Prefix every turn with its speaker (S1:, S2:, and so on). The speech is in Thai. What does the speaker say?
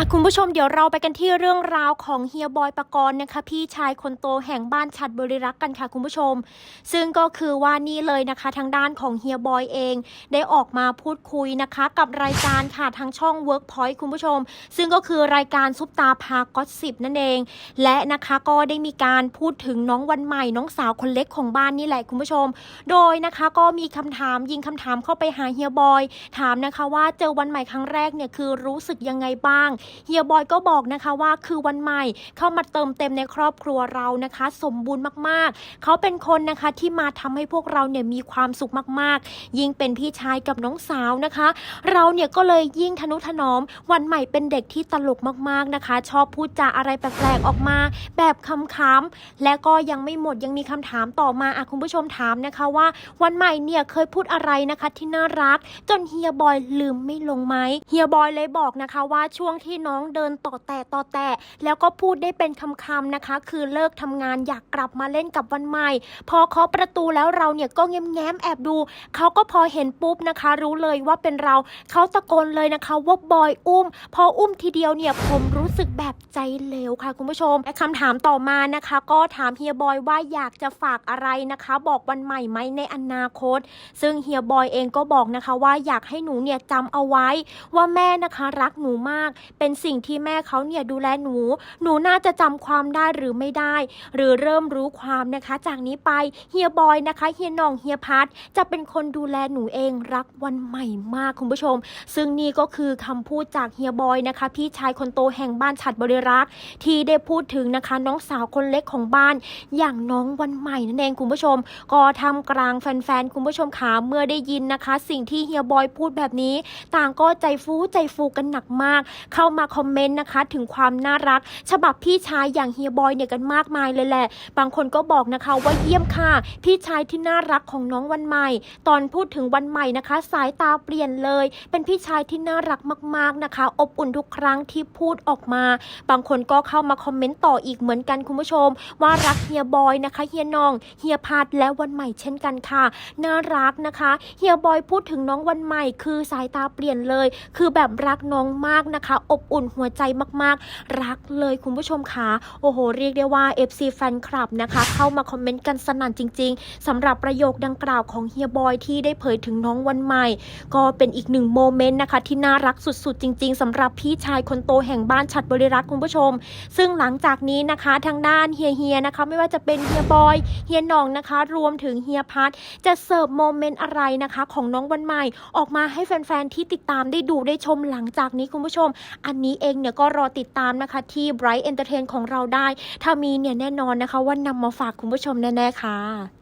S1: อะคุณผู้ชมเดี๋ยวเราไปกันที่เรื่องราวของเฮียบอยปกรณ์นะคะ พี่ชายคนโตแห่งบ้านฉัดบริรักษ์กันค่ะคุณผู้ชม ซึ่งก็คือว่านี่เลยนะคะ ทางด้านของเฮียบอยเอง ได้ออกมาพูดคุยนะคะ กับรายการค่ะทางช่อง Workpoint คุณผู้ชม ซึ่งก็คือรายการซุปตาพาก็สิบนั่นเอง และนะคะก็ได้มีการพูดถึงน้องวันใหม่น้องสาวคนเล็กของบ้านนี่แหละคุณผู้ชม โดยนะคะก็มีคำถามยิงคำถามเข้าไปหาเฮียบอย ถามนะคะว่าเจอวันใหม่ครั้งแรกเนี่ยคือรู้สึกยังไงบ้างเฮียบอยก็บอกนะคะว่าคือวันใหม่เข้ามาเติมเต็มในครอบครัวเรานะคะ สมบูรณ์มากๆ เขาเป็นคนนะคะที่มาทำให้พวกเราเนี่ยมีความสุขมากๆ ยิ่งเป็นพี่ชายกับน้องสาวนะคะ เราเนี่ยก็เลยยิ่งทนุถนอม วันใหม่เป็นเด็กที่ตลกมากๆนะคะ ชอบพูดจาอะไรแปลกๆออกมา แบบคำๆและก็ยังไม่หมดยังมีคำถามต่อมาอะคุณผู้ชมถามนะคะว่า วันใหม่เนี่ยเคยพูดอะไรนะคะที่น่ารัก จนเฮียบอยลืมไม่ลงไหมเฮียบอยเลยบอกนะคะว่าช่วงที่น้องเดินต่อแต่ต่อแต่ แล้วก็พูดได้เป็นคำๆนะคะ คือเลิกทำงานอยากกลับมาเล่นกับวันใหม่ พอเคาะประตูแล้วเราเนี่ยก็แง้มๆแอบดู เขาก็พอเห็นปุ๊บนะคะ รู้เลยว่าเป็นเรา เขาตะโกนเลยนะคะว่าบอยอุ้ม พออุ้มทีเดียวเนี่ยผมรู้สึกแบบใจเหลวค่ะคุณผู้ชมและคำถามต่อมานะคะ ก็ถามเฮียบอยว่าอยากจะฝากอะไรนะคะ บอกวันใหม่ไหมในอนาคต ซึ่งเฮียบอยเองก็บอกนะคะว่าอยากให้หนูเนี่ยจำเอาไว้ ว่าแม่นะคะรักหนูมากเป็นสิ่งที่แม่เขาเนี่ยดูแลหนู หนูน่าจะจำความได้หรือไม่ได้ หรือเริ่มรู้ความนะคะ จากนี้ไปเฮียบอยนะคะเฮียน่องเฮียพัทจะเป็นคนดูแลหนูเองรักวันใหม่มากคุณผู้ชม ซึ่งนี่ก็คือคำพูดจากเฮียบอยนะคะ พี่ชายคนโตแห่งบ้านฉัดบริรักษ์ที่ได้พูดถึงนะคะ น้องสาวคนเล็กของบ้าน อย่างน้องวันใหม่นั่นเองคุณผู้ชม ก็ทำกลางแฟนๆคุณผู้ชมขาเมื่อได้ยินนะคะ สิ่งที่เฮียบอยพูดแบบนี้ ต่างก็ใจฟูใจฟูกันหนักมาก เข้ามาคอมเมนต์นะคะ ถึงความน่ารัก ฉบับพี่ชายอย่างเฮียบอยเนี่ยกันมากมายเลยแหละ บางคนก็บอกนะคะว่าเยี่ยมค่ะ พี่ชายที่น่ารักของน้องวันใหม่ ตอนพูดถึงวันใหม่นะคะ สายตาเปลี่ยนเลย เป็นพี่ชายที่น่ารักมากๆนะคะ อบอุ่นทุกครั้งที่พูดออกมา บางคนก็เข้ามาคอมเมนต์ต่ออีกเหมือนกันคุณผู้ชม ว่ารักเฮียบอยนะคะเฮียนองเฮียพัดและวันใหม่เช่นกันค่ะ น่ารักนะคะเฮียบอยพูดถึงน้องวันใหม่ คือสายตาเปลี่ยนเลย คือแบบรักน้องมากนะคะ อบอุ่นหัวใจมากๆ รักเลยคุณผู้ชมคะโอ้โห เรียกได้ว่า FC แฟนคลับนะคะ เข้ามาคอมเมนต์กันสนั่นจริง ๆสำหรับประโยคดังกล่าวของเฮียบอยที่ได้เผยถึงน้องวันใหม่ ก็เป็นอีกหนึ่งโมเมนต์นะคะ ที่น่ารักสุดๆ จริง ๆสำหรับพี่ชายคนโตแห่งบ้านฉัดบริรักษ์คุณผู้ชม ซึ่งหลังจากนี้นะคะทางด้านเฮียเฮียนะคะไม่ว่าจะเป็นเฮียบอยเฮียน่องนะคะ รวมถึงเฮียพัทจะเสิร์ฟโมเมนต์อะไรนะคะ ของน้องวันใหม่ ออกมาให้แฟนๆที่ติดตามได้ดูได้ชมหลังจากนี้คุณผู้ชมอันนี้เองเนี่ยก็รอติดตามนะคะที่ Bright Entertain ของเราได้ ถ้ามีเนี่ยแน่นอนนะคะ ว่านำมาฝากคุณผู้ชมแน่ ๆ ค่ะ